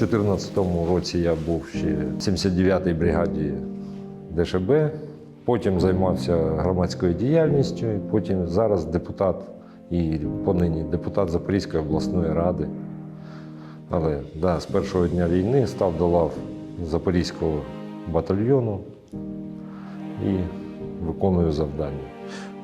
У 2014 році я був ще в 79-й бригаді ДШБ, потім займався громадською діяльністю, потім зараз депутат і понині депутат Запорізької обласної ради. Але да, з першого дня війни став до лав Запорізького батальйону і виконую завдання.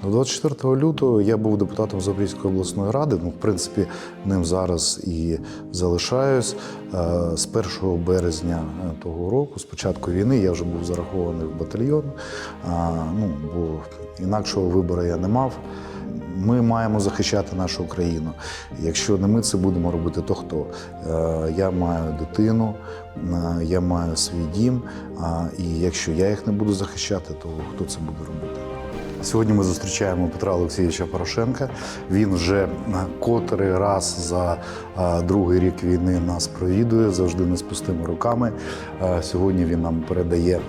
24 лютого я був депутатом Запорізької обласної ради. Ну, в принципі, ним зараз і залишаюсь. Е, З 1 березня е, того року, з початку війни, я вже був зарахований в батальйон. Ну, бо інакшого вибору я не мав. Ми маємо захищати нашу Україну. Якщо не ми це будемо робити, то хто? Е, Я маю дитину, е, я маю свій дім. І якщо я їх не буду захищати, то хто це буде робити? Сьогодні ми зустрічаємо Петра Олексійовича Порошенка. Він вже на котрий раз за другий рік війни нас провідує, завжди не з пустими руками. Сьогодні він нам передає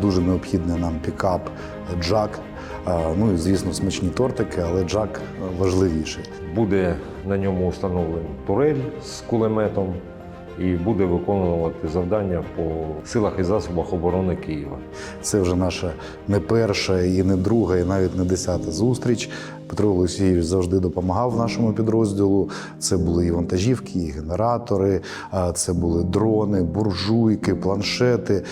дуже необхідний нам пікап Джак. Ну і звісно, смачні тортики, але Джак важливіший. Буде на ньому встановлений турель з кулеметом і буде виконувати завдання по силах і засобах оборони Києва. Це вже наша не перша і не друга, і навіть не десята зустріч. Петро Олексійович завжди допомагав нашому підрозділу. Це були і вантажівки, і генератори, а, це були дрони, буржуйки, планшети,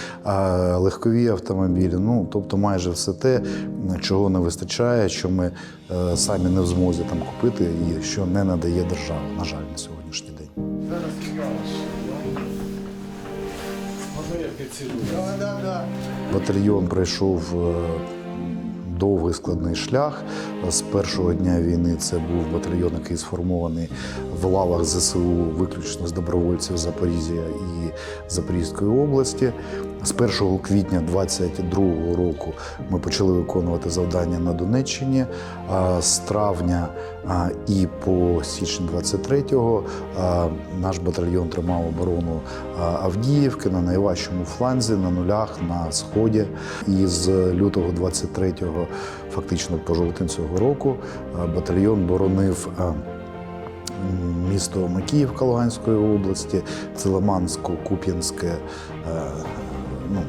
легкові автомобілі. Ну тобто, майже все те, чого не вистачає, що ми е, самі не в змозі там купити, і що не надає держава, на жаль, на сьогоднішній день. Батальйон пройшов е, довгий складний шлях. З першого дня війни це був батальйон, який сформований в лавах ЗСУ виключно з добровольців Запоріжжя і Запорізької області. З 1 квітня 22 року ми почали виконувати завдання на Донеччині. З травня і по січень 23-го наш батальйон тримав оборону Авдіївки на найважчому фланзі, на нулях, на сході. І з лютого 23-го, фактично по жовтень цього року, батальйон боронив. Місто Макіївка Луганської області, це Лимансько-Куп'янське, е, ну,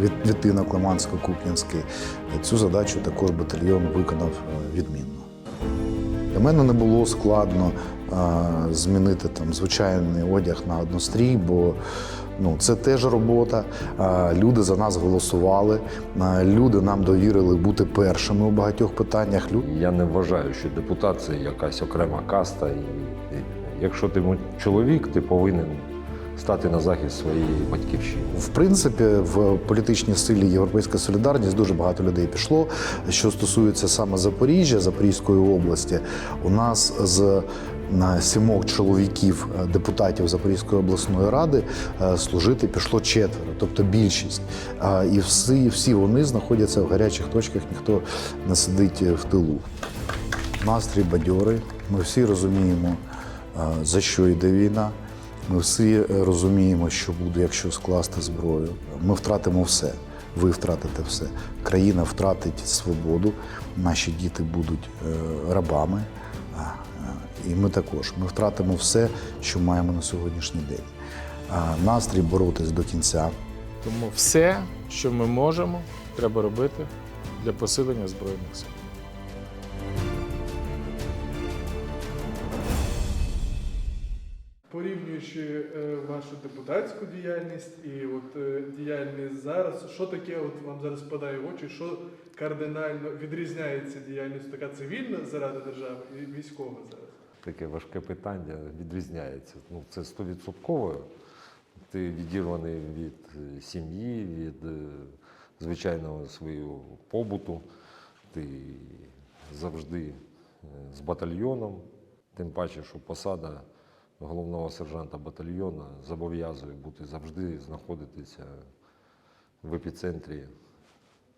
від- відтинок Лимансько-Куп'янський. Цю задачу також батальйон виконав е, відмінно. Для мене не було складно е, змінити там звичайний одяг на однострій, бо ну, це теж робота. Е, люди за нас голосували, люди нам довірили бути першими у багатьох питаннях. Я не вважаю, що депутат це якась окрема каста. І, і якщо ти чоловік, ти повинен стати на захист своєї батьківщини. В принципі, в політичній силі Європейська солідарність дуже багато людей пішло. Що стосується саме Запоріжжя, Запорізької області, у нас з на сімох чоловіків е, депутатів Запорізької обласної ради е, служити пішло четверо, тобто більшість. І всі, всі вони знаходяться в гарячих точках, ніхто не сидить в тилу. Настрій бадьорий. Ми всі розуміємо, е, за що йде війна. Ми всі е, розуміємо, що буде, якщо скласти зброю. Ми втратимо все. Ви втратите все. Країна втратить свободу, наші діти будуть е, рабами. е, І ми також. Ми втратимо все, що маємо на сьогоднішній день. Настрій боротись до кінця. Тому все, що ми можемо, треба робити для посилення Збройних сил. Порівнюючи е, вашу депутатську діяльність і от е, діяльність зараз, що таке от вам зараз впадає в очі, що кардинально відрізняється діяльність така цивільна заради держави і військова зараз? Таке важке питання відрізняється. Ну, це стовідсотково. Ти відірваний від е, сім'ї, від звичайного свого побуту. Ти завжди з батальйоном, тим паче, що посада головного сержанта батальйону зобов'язує бути завжди знаходитися в епіцентрі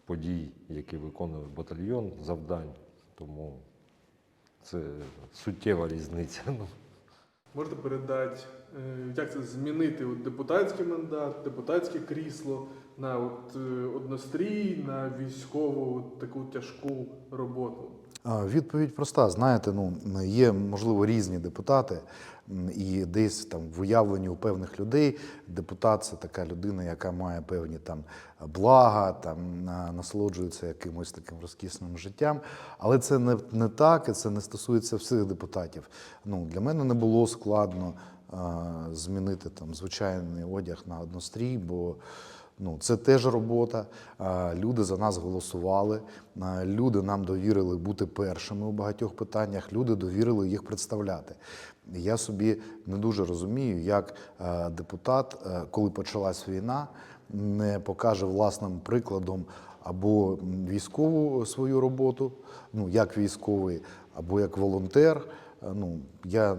подій, які виконує батальйон, завдань. Тому це суттєва різниця. Ну, Можете передати як це змінити от депутатський мандат, депутатське крісло на от, е, однострій, на військову от таку тяжку роботу? Відповідь проста. Знаєте, ну є можливо різні депутати, і десь там в уявленні у певних людей депутат це така людина, яка має певні там блага, там насолоджується якимось таким розкісним життям. Але це не, не так, і це не стосується всіх депутатів. Ну для мене не було складно змінити там звичайний одяг на однострій, бо Ну, це теж робота. Люди за нас голосували. Люди нам довірили бути першими у багатьох питаннях. Люди довірили їх представляти. Я собі не дуже розумію, як депутат, коли почалась війна, не покаже власним прикладом або військову свою роботу, ну як військовий, або як волонтер. Е, Ну я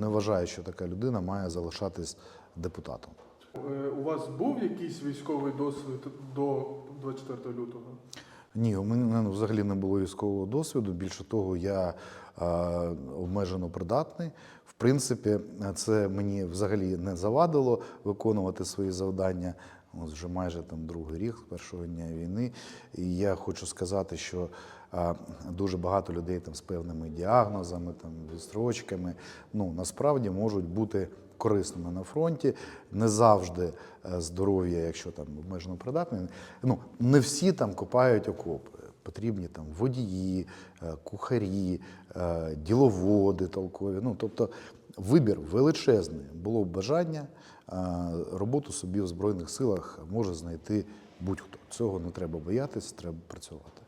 не вважаю, що така людина має залишатись депутатом. Е, У вас був якийсь військовий досвід до 24 лютого? Ні, у мене взагалі не було військового досвіду. Більше того, я е, обмежено придатний. В принципі, це мені взагалі не завадило виконувати свої завдання. Ось вже майже там другий рік першого дня війни. І я хочу сказати, що дуже багато людей там з певними діагнозами, там відстрочками, ну насправді можуть бути корисними на фронті. Не завжди е, здоров'я, якщо там обмежено придатний. Ну не всі там копають окопи. Потрібні там водії, е, кухарі, е, діловоди толкові. Ну тобто вибір величезний. Було б бажання, роботу собі в збройних силах може знайти будь-хто. Цього не треба боятися, треба працювати.